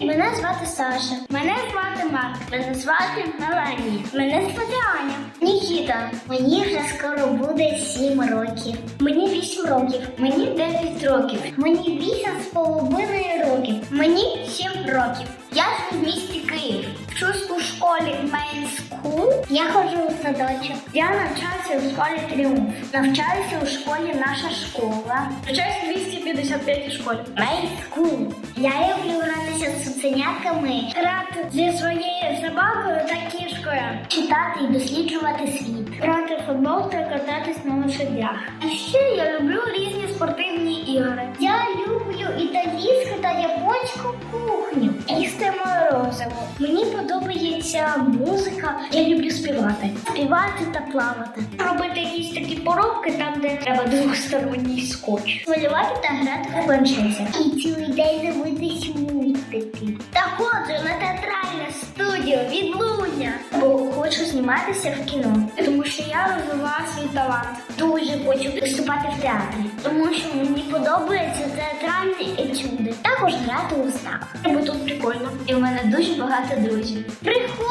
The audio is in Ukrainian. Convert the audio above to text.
Мене звати Саша. Мене звати Марк. Мене звати Меланія. Мене звати Аня. Нікіта. Мені вже скоро буде 7 років. Мені 8 років. Мені 9 років. Мені 8 з половиною років. Мені 7 років. Я живу в місті Київ. Вчусь у школі Main School. Я ходжу у садочок. Я навчаюся у школі Тріумф. Навчаюся у школі Наша школа. Навчаюся в 255 школі. Main School. Я цуценятками, грати зі своєю собакою та кішкою, читати і досліджувати світ, грати в футбол та кататись на лошадях. А ще я люблю різні спортивні ігри. Я люблю італійську та японську кухню. Їсти морозиво. Мені подобається музика. Я люблю співати. Співати та плавати. Робити якісь такі поробки там, де треба двосторонній скотч. Малювати та грати в планшеті. І цілий день дивитись мультики. Та ходжу на театральну студію від Луня. Бо хочу зніматися в кіно. Тому що я розвивала свій талант. Дуже хочу виступати в театрі. Тому що мені подобаються театральні етюди. Також грати у ставках. Бо тут прикольно. І в мене дуже багато друзів. Вистави.